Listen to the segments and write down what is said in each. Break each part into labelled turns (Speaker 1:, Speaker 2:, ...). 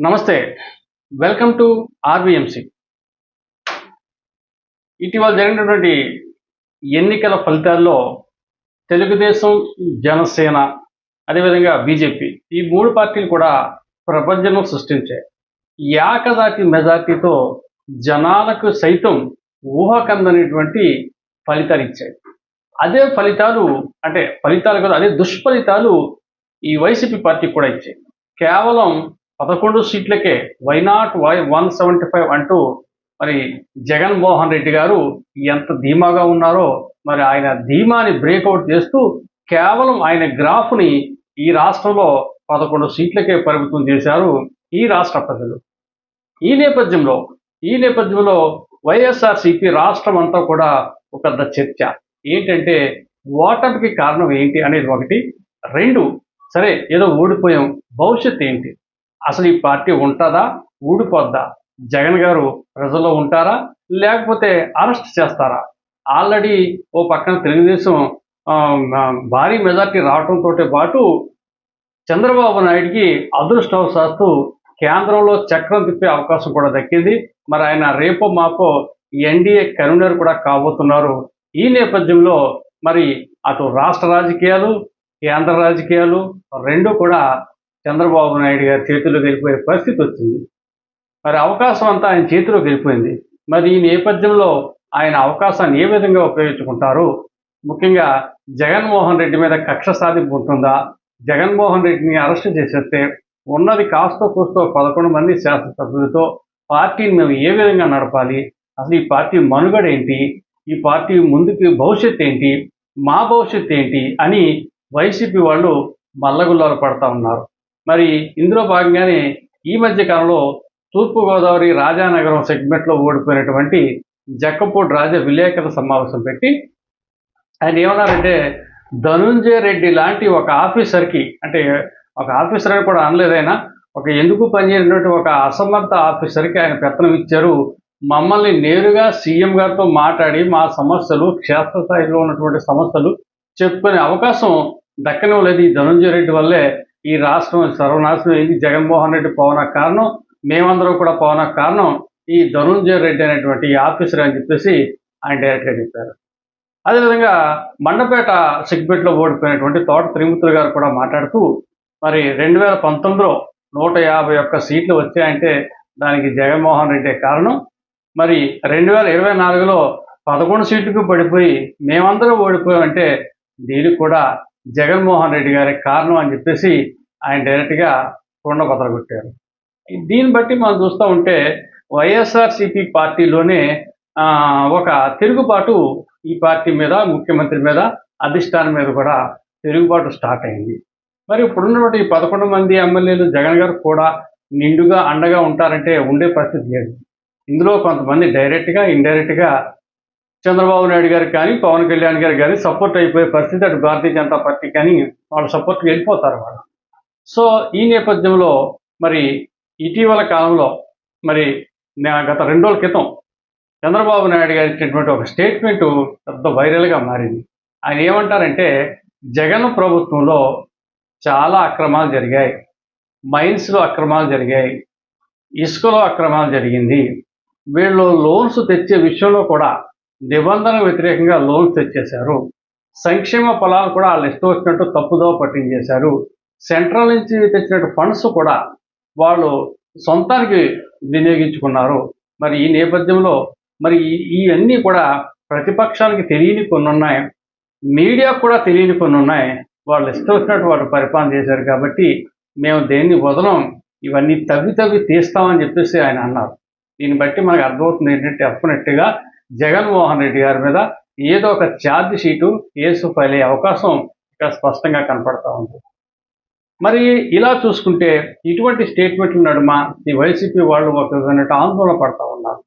Speaker 1: నమస్తే. Welcome to ఆర్బిఎంసి ఇటీవల జరిగినటువంటి ఎన్నికల ఫలితాల్లో తెలుగుదేశం జనసేన అదేవిధంగా బీజేపీ ఈ మూడు పార్టీలు కూడా ప్రపంచం సృష్టించాయి. ఏకదాటి మెజార్టీతో జనాలకు సైతం ఊహకందనేటువంటి ఫలితాలు ఇచ్చాయి. అదే ఫలితాలు అంటే ఫలితాలు కదా అదే దుష్ఫలితాలు ఈ వైసీపీ పార్టీ కూడా ఇచ్చాయి. కేవలం పదకొండు సీట్లకే why not why one seventy five అంటూ మరి జగన్మోహన్ రెడ్డి గారు ఎంత ధీమాగా ఉన్నారో మరి ఆయన ధీమాని బ్రేక్అవుట్ చేస్తూ కేవలం ఆయన గ్రాఫ్ని ఈ రాష్ట్రంలో పదకొండు సీట్లకే పరిమితం చేశారు ఈ రాష్ట్ర ప్రజలు. ఈ నేపథ్యంలో ఈ నేపథ్యంలో వైఎస్ఆర్సీపీ రాష్ట్రం అంతా కూడా ఒక పెద్ద చర్చ. ఏంటంటే ఓటమికి కారణం ఏంటి అనేది ఒకటి. రెండు సరే ఏదో ఓడిపోయాం. భవిష్యత్ ఏంటి? అసలు ఈ పార్టీ ఉంటుందా? ఊడిపోద్దా? జగన్ గారు ప్రజల్లో ఉంటారా? లేకపోతే అరెస్ట్ చేస్తారా? ఆల్రెడీ ఓ పక్కన తెలుగుదేశం భారీ మెజార్టీ రావడంతో పాటు చంద్రబాబు నాయుడికి అదృష్టవశాత్తు కేంద్రంలో చక్రం తిప్పే అవకాశం కూడా దక్కింది. మరి ఆయన రేపో మాపో ఎన్డీఏ కన్వీనర్ కూడా కాబోతున్నారు. ఈ నేపథ్యంలో మరి అటు రాష్ట్ర రాజకీయాలు కేంద్ర రాజకీయాలు రెండు కూడా చంద్రబాబు నాయుడు గారి చేతిలో వెళ్ళిపోయే పరిస్థితి వచ్చింది. మరి అవకాశం అంతా ఆయన చేతిలో వెళ్ళిపోయింది. మరి ఈ నేపథ్యంలో ఆయన అవకాశాన్ని ఏ విధంగా ఉపయోగించుకుంటారు? ముఖ్యంగా జగన్మోహన్ రెడ్డి మీద కక్ష సాధింపు ఉంటుందా? జగన్మోహన్ రెడ్డిని అరెస్ట్ చేసేస్తే ఉన్నది కాస్తో కూస్తో పదకొండు మంది శాసనసభ్యులతో పార్టీని మేము ఏ విధంగా నడపాలి? అసలు ఈ పార్టీ మనుగడ ఏంటి? ఈ పార్టీ ముందుకు భవిష్యత్ ఏంటి? మా భవిష్యత్ ఏంటి? అని వైసీపీ వాళ్ళు మల్లగుల్లాలు పడతా ఉన్నారు. మరి ఇందులో భాగంగానే ఈ మధ్య కాలంలో తూర్పుగోదావరి రాజానగరం సెగ్మెంట్లో ఓడిపోయినటువంటి జక్కపూడి రాజా విలేకరుల సమావేశం పెట్టి ఆయన ఏమన్నారంటే ధనుంజయ రెడ్డి లాంటి ఒక ఆఫీసర్కి అంటే ఒక ఆఫీసర్ అని కూడా అనలేదైనా ఒక ఎందుకు పనిచేసినటువంటి ఒక అసమర్థ ఆఫీసర్కి ఆయన పెత్తనం ఇచ్చారు? మమ్మల్ని నేరుగా సీఎం గారితో మాట్లాడి మా సమస్యలు క్షేత్రస్థాయిలో ఉన్నటువంటి సమస్యలు చెప్పుకునే అవకాశం దక్కనివ్వలేదు ఈ ధనుంజయ రెడ్డి వల్లే. ఈ రాష్ట్రం సర్వనాశనం అయింది. జగన్మోహన్ రెడ్డి పవన కారణం మేమందరం కూడా పవన కారణం ఈ ధనుంజయ రెడ్డి అనేటువంటి ఆఫీసర్ అని చెప్పేసి ఆయన డైరెక్ట్గా చెప్పారు. అదేవిధంగా మండపేట సిగ్బెట్లో ఓడిపోయినటువంటి తోట త్రిమూర్తులు గారు కూడా మాట్లాడుతూ మరి రెండు వేల పంతొమ్మిదిలో నూట యాభై ఒక్క సీట్లు వచ్చాయంటే దానికి జగన్మోహన్ రెడ్డే కారణం. మరి రెండు వేల ఇరవై నాలుగులో పదకొండు సీట్లకు పడిపోయి మేమందరం ఓడిపోయామంటే దీనికి కూడా జగన్మోహన్ రెడ్డి గారికి కారణం అని చెప్పేసి ఆయన డైరెక్ట్గా కొండ కొట్టారు. దీన్ని బట్టి మనం చూస్తూ ఉంటే వైఎస్ఆర్సిపి పార్టీలోనే ఒక తిరుగుబాటు ఈ పార్టీ మీద ముఖ్యమంత్రి మీద అధిష్టానం మీద కూడా తిరుగుబాటు స్టార్ట్ అయింది. మరి ఇప్పుడున్నటువంటి ఈ పదకొండు మంది ఎమ్మెల్యేలు జగన్ గారు కూడా నిండుగా అండగా ఉంటారంటే ఉండే పరిస్థితి లేదు. ఇందులో కొంతమంది డైరెక్ట్గా ఇండైరెక్ట్గా చంద్రబాబు నాయుడు గారికి కానీ పవన్ కళ్యాణ్ గారికి కానీ సపోర్ట్ అయిపోయే పరిస్థితి అటు భారతీయ జనతా పార్టీ కానీ వాళ్ళ సపోర్ట్కి వెళ్ళిపోతారు వాళ్ళు. సో ఈ నేపథ్యంలో మరి ఇటీవల కాలంలో మరి నా- గత రెండు రోజుల క్రితం చంద్రబాబు నాయుడు గారు ఇచ్చినటువంటి ఒక స్టేట్మెంట్ పెద్ద వైరల్గా మారింది. ఆయన ఏమంటారంటే జగన్ ప్రభుత్వంలో చాలా అక్రమాలు జరిగాయి. మైన్స్లో అక్రమాలు జరిగాయి. ఇసుకలో అక్రమాలు జరిగింది. వీళ్ళు లోన్స్ తెచ్చే విషయంలో కూడా నిబంధనకు వ్యతిరేకంగా లోన్స్ తెచ్చేశారు సంక్షేమ ఫలాలు కూడా వాళ్ళు ఇష్టం వచ్చినట్టు తప్పుదో పట్టించేశారు. సెంట్రల్ నుంచి తెచ్చినట్టు ఫండ్స్ కూడా వాళ్ళు సొంతానికి వినియోగించుకున్నారు. మరి ఈ నేపథ్యంలో మరి ఇవన్నీ కూడా ప్రతిపక్షానికి తెలియని కొన్ని ఉన్నాయి. మీడియా కూడా తెలియని కొన్ని ఉన్నాయి. వాళ్ళు ఇష్టం వచ్చినట్టు వాళ్ళు పరిపాలన చేశారు కాబట్టి మేము దేన్ని వదలం ఇవన్నీ తవ్వి తవ్వి తీస్తామని చెప్పేసి ఆయన అన్నారు. దీన్ని బట్టి మనకు అర్థమవుతుంది ఏంటంటే డెఫినెట్గా జగన్మోహన్ రెడ్డి గారి మీద ఏదో ఒక ఛార్జ్ షీటు కేసు ఫైల్ అయ్యే అవకాశం ఇక్కడ స్పష్టంగా కనపడతా ఉంది. మరి ఇలా చూసుకుంటే ఇటువంటి స్టేట్మెంట్ల నడుమ ఈ వైసీపీ వాళ్ళు ఒక విధమైన ఆందోళన పడతా ఉన్నారు.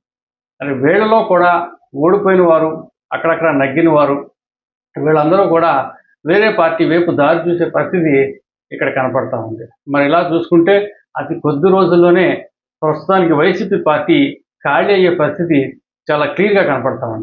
Speaker 1: మరి వీళ్ళలో కూడా ఓడిపోయిన వారు అక్కడక్కడ నగ్గిన వారు వీళ్ళందరూ కూడా వేరే పార్టీ వైపు దారి చూసే పరిస్థితి ఇక్కడ కనపడతా ఉంది. మరి ఇలా చూసుకుంటే అతి కొద్ది రోజుల్లోనే ప్రస్తుతానికి వైసీపీ పార్టీ ఖాళీ అయ్యే పరిస్థితి చాలా క్లియర్గా కనపడతా ఉంది